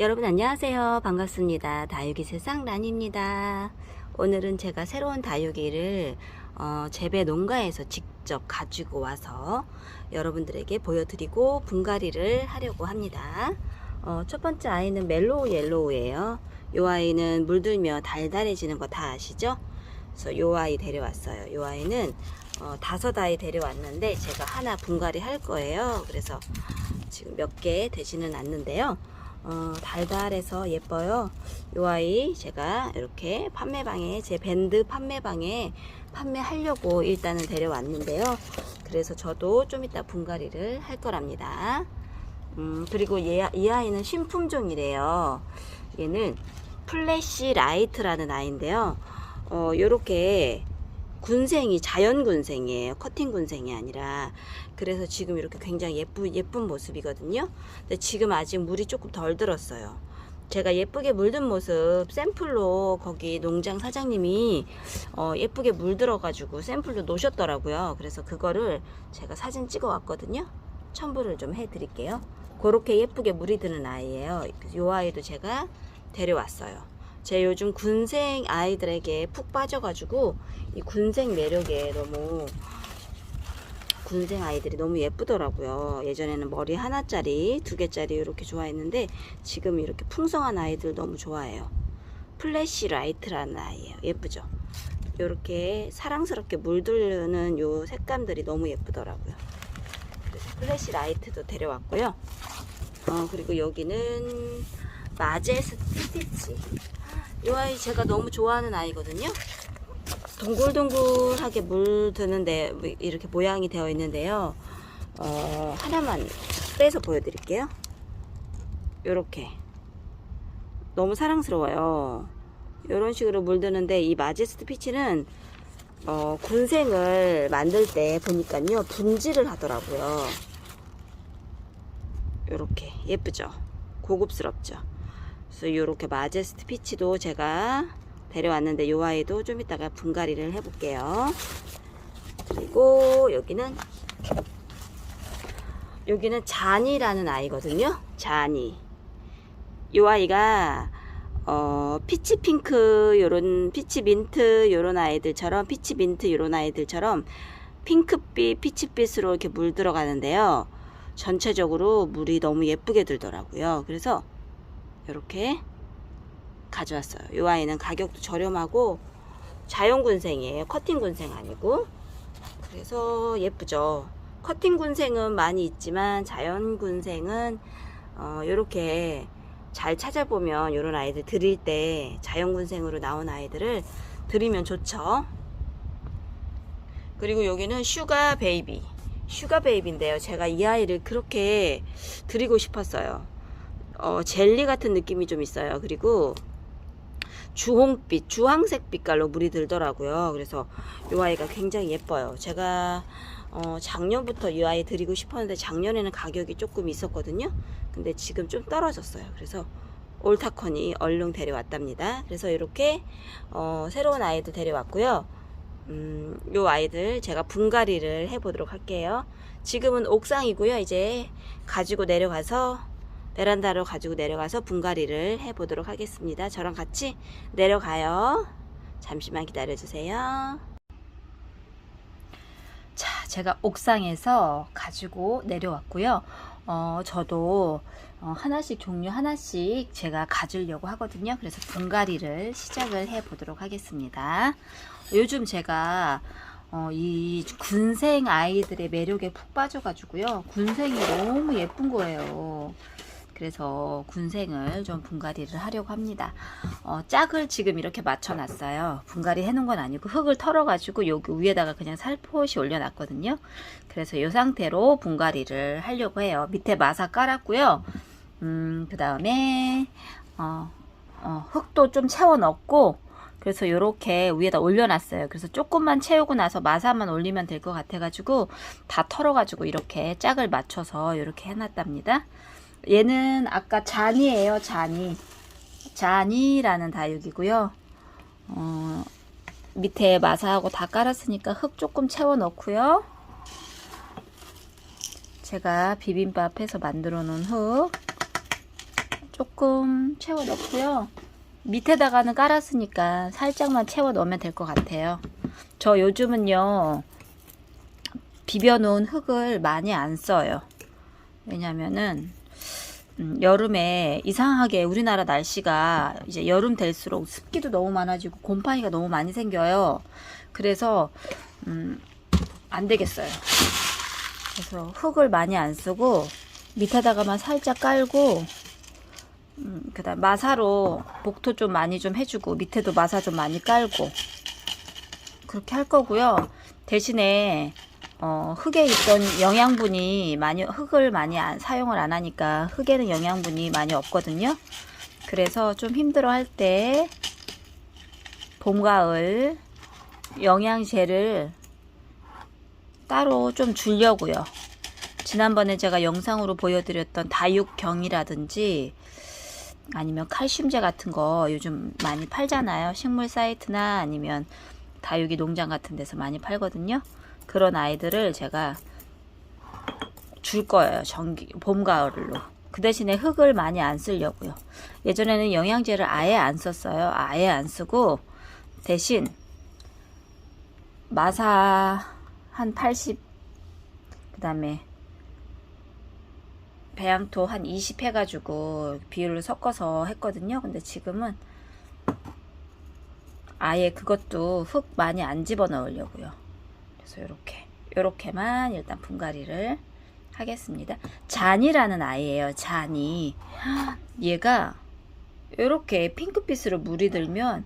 여러분 안녕하세요. 반갑습니다. 다육이 세상 란입니다. 오늘은 제가 새로운 다육이를 어, 재배 농가에서 직접 가지고 와서 여러분들에게 보여드리고 분갈이를 하려고 합니다. 어, 첫 번째 아이는 멜로우 옐로우예요. 이 아이는 물들며 달달해지는 거 다 아시죠? 그래서 이 아이 데려왔어요. 이 아이는 어, 다섯 아이 데려왔는데 제가 하나 분갈이 할 거예요. 그래서 지금 몇 개 되지는 않는데요. 어, 달달해서 예뻐요. 이 아이 제가 이렇게 판매방에 제 밴드 판매방에 판매하려고 일단은 데려왔는데요. 그래서 저도 좀 이따 분갈이를 할 거랍니다. 음, 그리고 얘, 이 아이는 신품종이래요. 얘는 플래시 라이트라는 아이인데요. 어, 요렇게 군생이 자연 군생이에요. 커팅 군생이 아니라. 그래서 지금 이렇게 굉장히 예쁘, 예쁜 모습이거든요. 근데 지금 아직 물이 조금 덜 들었어요. 제가 예쁘게 물든 모습 샘플로 거기 농장 사장님이 어, 예쁘게 물들어 가지고 샘플로 놓으셨더라고요. 그래서 그거를 제가 사진 찍어 왔거든요. 첨부를 좀 해 드릴게요. 그렇게 예쁘게 물이 드는 아이예요. 이 아이도 제가 데려왔어요. 제 요즘 군생 아이들에게 푹 빠져가지고 이 군생 매력에 너무 군생 아이들이 너무 예쁘더라고요. 예전에는 머리 하나짜리, 두 개짜리 이렇게 좋아했는데 지금 이렇게 풍성한 아이들 너무 좋아해요. 플래시 라이트라는 아이예요. 예쁘죠? 이렇게 사랑스럽게 물들는 요 색감들이 너무 예쁘더라고요. 플래시 라이트도 데려왔고요. 어, 그리고 여기는 마제 스티 피치. 이 아이 제가 너무 좋아하는 아이거든요. 동글동글하게 물드는데 이렇게 모양이 되어 있는데요. 어, 하나만 빼서 보여드릴게요. 요렇게 너무 사랑스러워요. 이런 식으로 물드는데 이 마제스트 피치는 어, 군생을 만들 때 보니까요 분질을 하더라고요. 요렇게 예쁘죠? 고급스럽죠? 그래서 요렇게 마제스트 피치도 제가 데려왔는데 요 아이도 좀 이따가 분갈이를 해볼게요. 그리고 여기는 여기는 잔이라는 아이거든요. 잔이. 요 아이가 어, 피치 핑크 요런 피치 민트 요런 아이들처럼 피치 민트 요런 아이들처럼 핑크빛 피치빛으로 이렇게 물 들어가는데요. 전체적으로 물이 너무 예쁘게 들더라고요. 그래서 이렇게 가져왔어요. 이 아이는 가격도 저렴하고 자연 군생이에요. 커팅 군생 아니고. 그래서 예쁘죠. 커팅 군생은 많이 있지만 자연 군생은 어, 이렇게 잘 찾아보면 이런 아이들 드릴 때 자연 군생으로 나온 아이들을 드리면 좋죠. 그리고 여기는 슈가 베이비. 슈가 베이비인데요. 제가 이 아이를 그렇게 드리고 싶었어요. 어, 젤리 같은 느낌이 좀 있어요. 그리고 주홍빛, 주황색 빛깔로 물이 들더라고요. 그래서 이 아이가 굉장히 예뻐요. 제가 어, 작년부터 이 아이 드리고 싶었는데 작년에는 가격이 조금 있었거든요. 근데 지금 좀 떨어졌어요. 그래서 올타컨이 얼른 데려왔답니다. 그래서 이렇게 어, 새로운 아이들 데려왔고요. 음, 요 아이들 제가 분갈이를 해보도록 할게요. 지금은 옥상이고요. 이제 가지고 내려가서 베란다로 가지고 내려가서 분갈이를 해보도록 하겠습니다. 저랑 같이 내려가요. 잠시만 기다려주세요. 자, 제가 옥상에서 가지고 내려왔고요. 어, 저도 어, 하나씩 종류 하나씩 제가 가지려고 하거든요. 그래서 분갈이를 시작을 해 보도록 하겠습니다. 요즘 제가 어, 이 군생 아이들의 매력에 푹 빠져가지고요. 군생이 너무 예쁜 거예요. 그래서 군생을 좀 분갈이를 하려고 합니다. 어, 짝을 지금 이렇게 맞춰놨어요. 분갈이 해놓은 건 아니고 흙을 털어가지고 여기 위에다가 그냥 살포시 올려놨거든요. 그래서 이 상태로 분갈이를 하려고 해요. 밑에 마사 깔았고요. 음, 그 다음에 어, 어, 흙도 좀 채워 넣고 그래서 이렇게 위에다 올려놨어요. 그래서 조금만 채우고 나서 마사만 올리면 될 것 같아가지고 다 털어가지고 이렇게 짝을 맞춰서 이렇게 해놨답니다. 얘는 아까 잔이에요, 잔이. 잔이라는 다육이고요. 어, 밑에 마사하고 다 깔았으니까 흙 조금 채워 넣고요. 제가 비빔밥 해서 만들어 놓은 흙 조금 채워 넣고요. 밑에다가는 깔았으니까 살짝만 채워 넣으면 될 것 같아요. 저 요즘은요, 비벼 놓은 흙을 많이 안 써요. 왜냐면은, 음, 여름에 이상하게 우리나라 날씨가 이제 여름 될수록 습기도 너무 많아지고 곰팡이가 너무 많이 생겨요. 그래서, 음, 안 되겠어요. 그래서 흙을 많이 안 쓰고 밑에다가만 살짝 깔고 음, 그다음 마사로 복토 좀 많이 좀 해주고 밑에도 마사 좀 많이 깔고 그렇게 할 거고요. 대신에 어, 흙에 있던 영양분이 많이 흙을 많이 안, 사용을 안 하니까 흙에는 영양분이 많이 없거든요. 그래서 좀 힘들어 할 때 봄, 가을 영양제를 따로 좀 주려고요. 지난번에 제가 영상으로 보여드렸던 다육경이라든지 아니면 칼슘제 같은 거 요즘 많이 팔잖아요. 식물 사이트나 아니면 다육이 농장 같은 데서 많이 팔거든요. 그런 아이들을 제가 줄 거예요. 정기 봄 가을로. 그 대신에 흙을 많이 안 쓰려고요. 예전에는 영양제를 아예 안 썼어요. 아예 안 쓰고 대신 마사 한 80, 그 다음에 배양토 한 20 해가지고 비율을 섞어서 했거든요. 근데 지금은 아예 그것도 흙 많이 안 집어 넣으려고요. 그래서 이렇게, 이렇게만 일단 분갈이를 하겠습니다. 잔이라는 아이예요. 잔이. 얘가 이렇게 핑크빛으로 물이 들면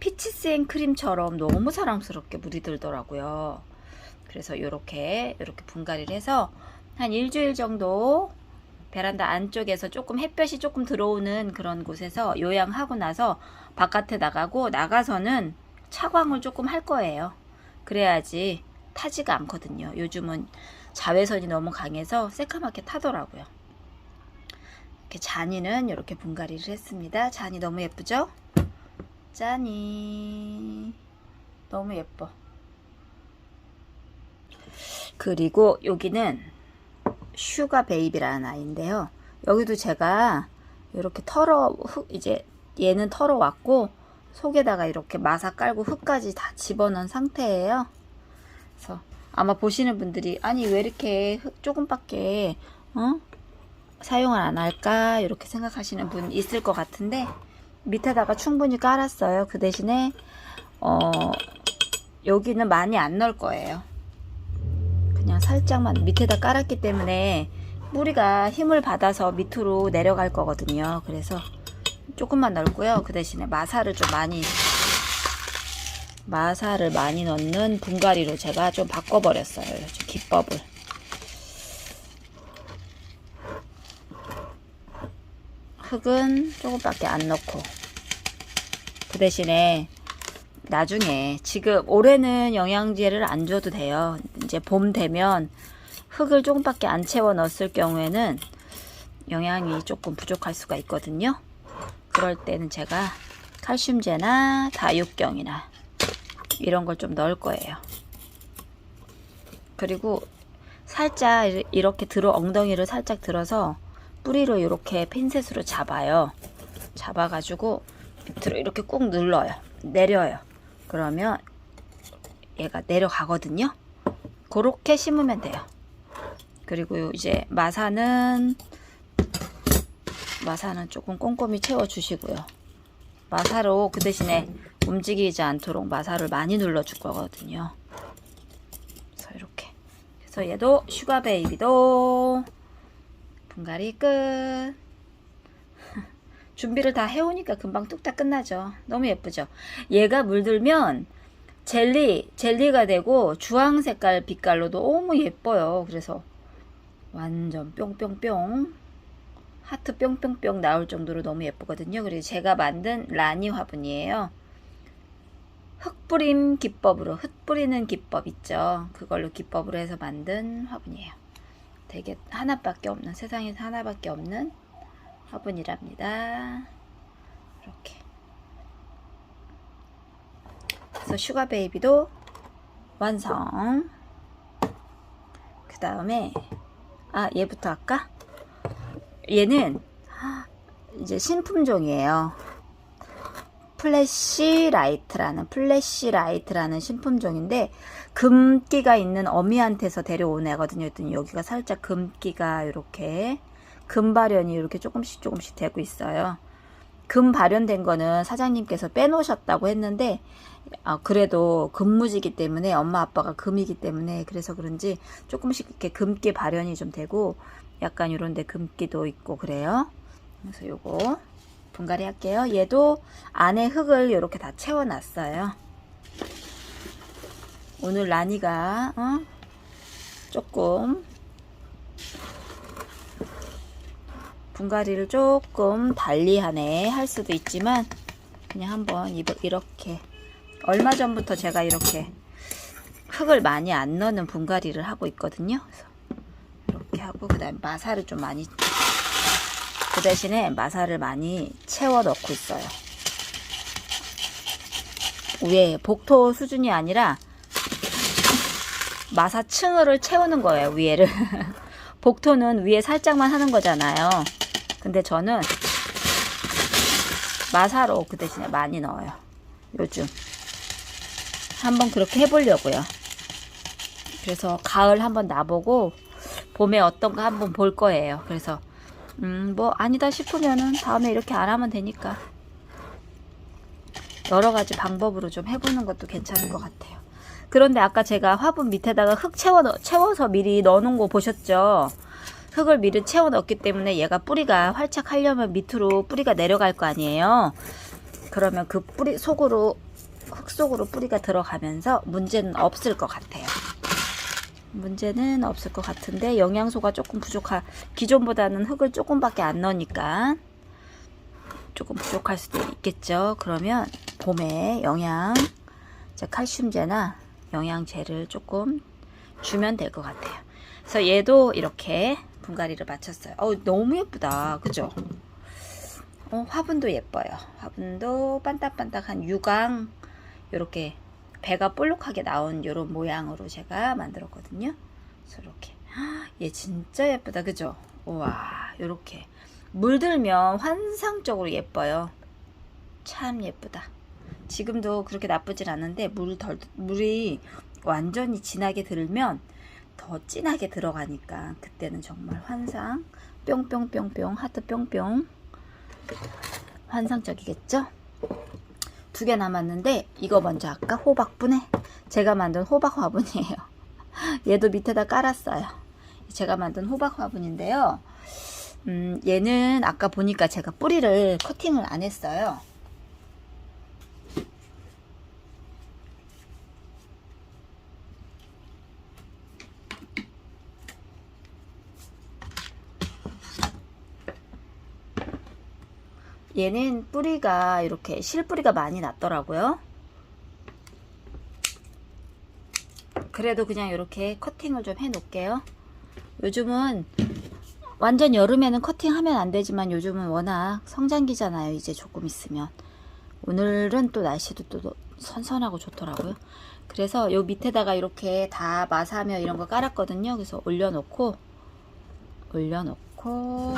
피치스앤 크림처럼 너무 사랑스럽게 물이 들더라고요. 그래서 이렇게 이렇게 분갈이를 해서 한 일주일 정도 베란다 안쪽에서 조금 햇볕이 조금 들어오는 그런 곳에서 요양하고 나서 바깥에 나가고 나가서는 차광을 조금 할 거예요. 그래야지 타지가 않거든요. 요즘은 자외선이 너무 강해서 새카맣게 타더라고요. 이렇게 잔이는 이렇게 분갈이를 했습니다. 잔이 너무 예쁘죠? 짠이 너무 예뻐. 그리고 여기는 슈가 베이비라는 아이인데요. 여기도 제가 이렇게 털어 흙 이제 얘는 털어 왔고 속에다가 이렇게 마사 깔고 흙까지 다 집어넣은 상태예요. 그래서 아마 보시는 분들이 아니 왜 이렇게 흙 조금밖에 어? 사용을 안 할까 이렇게 생각하시는 분 있을 것 같은데 밑에다가 충분히 깔았어요. 그 대신에 어 여기는 많이 안 넣을 거예요. 그냥 살짝만 밑에다 깔았기 때문에 뿌리가 힘을 받아서 밑으로 내려갈 거거든요. 그래서 조금만 넣고요. 그 대신에 마사를 좀 많이 마사를 많이 넣는 분갈이로 제가 좀 바꿔버렸어요. 좀 기법을. 흙은 조금밖에 안 넣고 그 대신에 나중에 지금 올해는 영양제를 안 줘도 돼요. 이제 봄 되면 흙을 조금밖에 안 채워 넣었을 경우에는 영양이 조금 부족할 수가 있거든요. 그럴 때는 제가 칼슘제나 다육경이나 이런 걸 좀 넣을 거예요. 그리고 살짝 이렇게 들어 엉덩이를 살짝 들어서 뿌리로 이렇게 핀셋으로 잡아요. 잡아가지고 밑으로 이렇게 꾹 눌러요. 내려요. 그러면 얘가 내려가거든요. 그렇게 심으면 돼요. 그리고 이제 마사는 마사는 조금 꼼꼼히 채워 주시고요. 마사로 그 대신에 움직이지 않도록 마사를 많이 눌러 줄 거거든요. 그래서 이렇게. 그래서 얘도 슈가 베이비도 분갈이 끝. 준비를 다 해오니까 금방 뚝딱 끝나죠. 너무 예쁘죠? 얘가 물들면 젤리, 젤리가 되고 주황 색깔 빛깔로 너무 예뻐요. 그래서 완전 뿅뿅뿅 하트 뿅뿅뿅 나올 정도로 너무 예쁘거든요. 그리고 제가 만든 라니 화분이에요. 흙뿌림 기법으로 흙 뿌리는 기법 있죠. 그걸로 기법으로 해서 만든 화분이에요. 되게 하나밖에 없는 세상에서 하나밖에 없는 화분이랍니다. 이렇게. 그래서 슈가 베이비도 완성. 그 다음에 아 얘부터 할까? 얘는 이제 신품종이에요. 플래시 라이트라는 플래시 라이트라는 신품종인데 금기가 있는 어미한테서 데려온 애거든요. 했더니 여기가 살짝 금기가 이렇게 금발현이 이렇게 조금씩 조금씩 되고 있어요. 금 발현된 거는 사장님께서 빼놓으셨다고 했는데 아, 그래도 금무지기 때문에 엄마 아빠가 금이기 때문에 그래서 그런지 조금씩 이렇게 금기 발현이 좀 되고 약간 이런데 금기도 있고 그래요. 그래서 요거 분갈이 할게요. 얘도 안에 흙을 이렇게 다 채워놨어요. 오늘 라니가 어? 조금 분갈이를 조금 달리하네 할 수도 있지만 그냥 한번 이- 이렇게 얼마 전부터 제가 이렇게 흙을 많이 안 넣는 분갈이를 하고 있거든요. 이렇게 하고 그다음 마사를 좀 많이 그 대신에 마사를 많이 채워 넣고 있어요. 위에 복토 수준이 아니라 마사 층을 채우는 거예요, 위에를. 복토는 위에 살짝만 하는 거잖아요. 근데 저는 마사로 그 대신에 많이 넣어요. 요즘. 한번 그렇게 해보려고요. 그래서 가을 한번 놔보고 봄에 어떤가 한번 볼 거예요. 그래서 음, 뭐 아니다 싶으면은 다음에 이렇게 안 하면 되니까 여러 가지 방법으로 좀 해보는 것도 괜찮을 것 같아요. 그런데 아까 제가 화분 밑에다가 흙 채워 넣- 채워서 미리 넣어놓은 거 보셨죠? 흙을 미리 채워 넣었기 때문에 얘가 뿌리가 활짝 하려면 밑으로 뿌리가 내려갈 거 아니에요. 그러면 그 뿌리 속으로 흙 속으로 뿌리가 들어가면서 문제는 없을 것 같아요. 문제는 없을 것 같은데 영양소가 조금 부족할 기존보다는 흙을 조금밖에 안 넣으니까 조금 부족할 수도 있겠죠. 그러면 봄에 영양 자, 칼슘제나 영양제를 조금 주면 될 것 같아요. 그래서 얘도 이렇게 분갈이를 마쳤어요. 어 너무 예쁘다. 그죠? 어, 화분도 예뻐요. 화분도 반딱반딱한 유광 이렇게 배가 볼록하게 나온 이런 모양으로 제가 만들었거든요. 이렇게 얘 진짜 예쁘다, 그죠? 우와, 이렇게 물들면 환상적으로 예뻐요. 참 예쁘다. 지금도 그렇게 나쁘진 않은데 물 덜, 물이 완전히 진하게 들면 더 진하게 들어가니까 그때는 정말 환상 뿅뿅뿅뿅 하트 뿅뿅 환상적이겠죠? 두 개 남았는데 이거 먼저 할까? 호박분에 제가 만든 호박 화분이에요. 얘도 밑에다 깔았어요. 제가 만든 호박 화분인데요. 음, 얘는 아까 보니까 제가 뿌리를 커팅을 안 했어요. 얘는 뿌리가 이렇게 실뿌리가 많이 났더라고요. 그래도 그냥 이렇게 커팅을 좀 해 놓을게요. 요즘은 완전 여름에는 커팅하면 안 되지만 요즘은 워낙 성장기잖아요. 이제 조금 있으면. 오늘은 또 날씨도 또 선선하고 좋더라고요. 그래서 요 밑에다가 이렇게 다 마사며 이런 거 깔았거든요. 그래서 올려놓고 올려놓고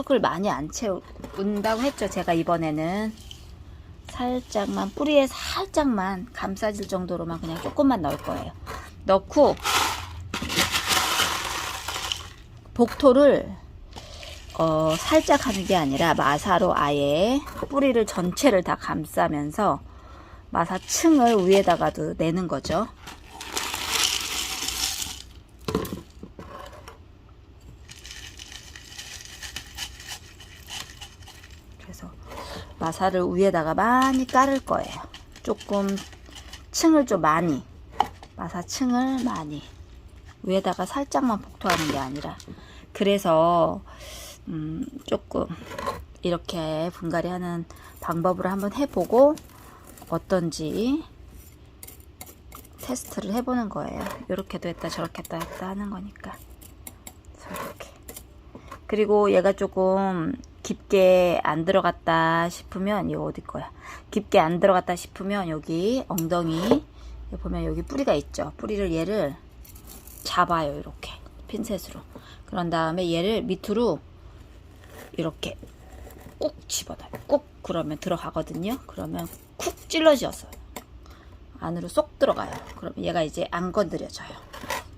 흙을 많이 안 채운다고 했죠. 제가 이번에는 살짝만 뿌리에 살짝만 감싸질 정도로만 그냥 조금만 넣을 거예요. 넣고 복토를 어, 살짝 하는 게 아니라 마사로 아예 뿌리를 전체를 다 감싸면서 마사층을 위에다가도 내는 거죠. 그래서 마사를 위에다가 많이 깔을 거예요. 조금 층을 좀 많이 마사 층을 많이 위에다가 살짝만 복토하는 게 아니라 그래서 음, 조금 이렇게 분갈이 하는 방법으로 한번 해보고 어떤지 테스트를 해보는 거예요. 이렇게도 했다 저렇게도 했다 하는 거니까 이렇게 그리고 얘가 조금 깊게 안 들어갔다 싶으면 이거 어디 거야? 깊게 안 들어갔다 싶으면 여기 엉덩이 보면 여기 뿌리가 있죠. 뿌리를 얘를 잡아요 이렇게 핀셋으로. 그런 다음에 얘를 밑으로 이렇게 꾹 집어넣어요. 꾹 그러면 들어가거든요. 그러면 쿡 찔러져서 안으로 쏙 들어가요. 그럼 얘가 이제 안 건드려져요.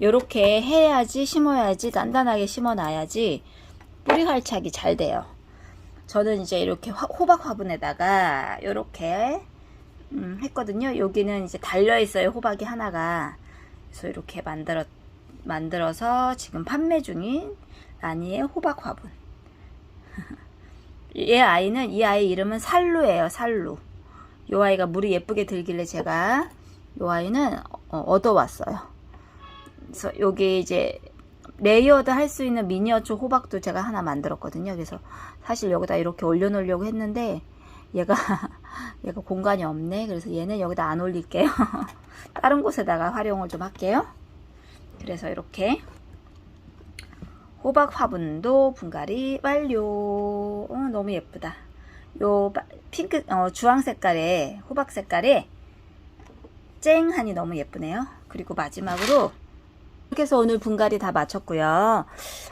요렇게 해야지 심어야지 단단하게 심어놔야지 뿌리 활착이 잘 돼요. 저는 이제 이렇게 화- 호박 화분에다가 이렇게 음, 했거든요. 여기는 이제 달려 있어요. 호박이 하나가. 그래서 이렇게 만들어 만들어서 지금 판매 중인 라니의 호박 화분. 얘 아이는 이 아이 이름은 살루예요. 살루. 요 아이가 물이 예쁘게 들길래 제가 요 아이는 어, 얻어왔어요. 그래서 여기 이제 레이어드 할 수 있는 미니어처 호박도 제가 하나 만들었거든요. 그래서 사실 여기다 이렇게 올려놓으려고 했는데 얘가 얘가 공간이 없네. 그래서 얘는 여기다 안 올릴게요. 다른 곳에다가 활용을 좀 할게요. 그래서 이렇게 호박 화분도 분갈이 완료. 어, 너무 예쁘다. 요 바- 핑크 어, 주황 색깔의 호박 색깔에 쨍하니 너무 예쁘네요. 그리고 마지막으로 이렇게 해서 오늘 분갈이 다 마쳤고요.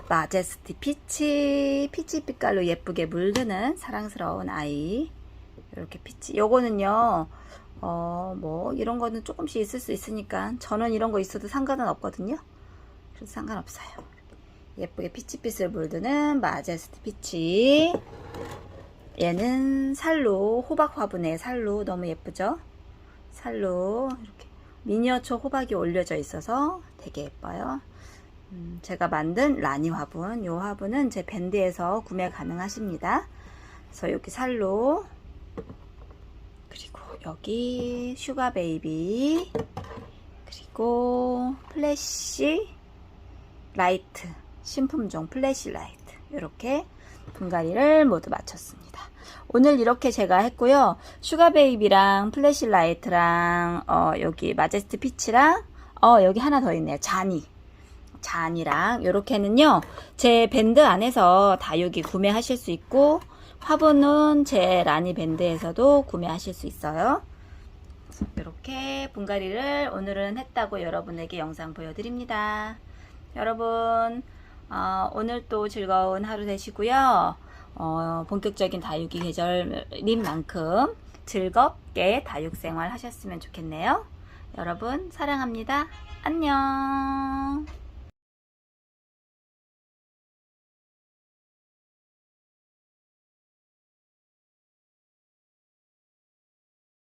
마제스티 피치 피치 빛깔로 예쁘게 물드는 사랑스러운 아이 이렇게 피치 요거는요 어 뭐 이런 거는 조금씩 있을 수 있으니까 저는 이런 거 있어도 상관은 없거든요. 그래서 상관없어요. 예쁘게 피치빛을 물드는 마제스티 피치 얘는 살로 호박 화분의 살로 너무 예쁘죠? 살로 이렇게 미니어처 호박이 올려져 있어서 되게 예뻐요. 음, 제가 만든 라니 화분, 이 화분은 제 밴드에서 구매 가능하십니다. 그래서 여기 살로 그리고 여기 슈가 베이비 그리고 플래시 라이트 신품종 플래시 라이트 이렇게 분갈이를 모두 마쳤습니다. 오늘 이렇게 제가 했고요. 슈가 베이비랑 플래시 라이트랑 어, 여기 마제스트 피치랑 어, 여기 하나 더 있네요. 잔이. 잔이랑 요렇게는요. 제 밴드 안에서 다 여기 구매하실 수 있고 화분은 제 라니 밴드에서도 구매하실 수 있어요. 이렇게 분갈이를 오늘은 했다고 여러분에게 영상 보여드립니다. 여러분 어, 오늘 또 즐거운 하루 되시고요. 어, 본격적인 다육이 계절인 만큼 즐겁게 다육 생활 하셨으면 좋겠네요. 여러분 사랑합니다. 안녕.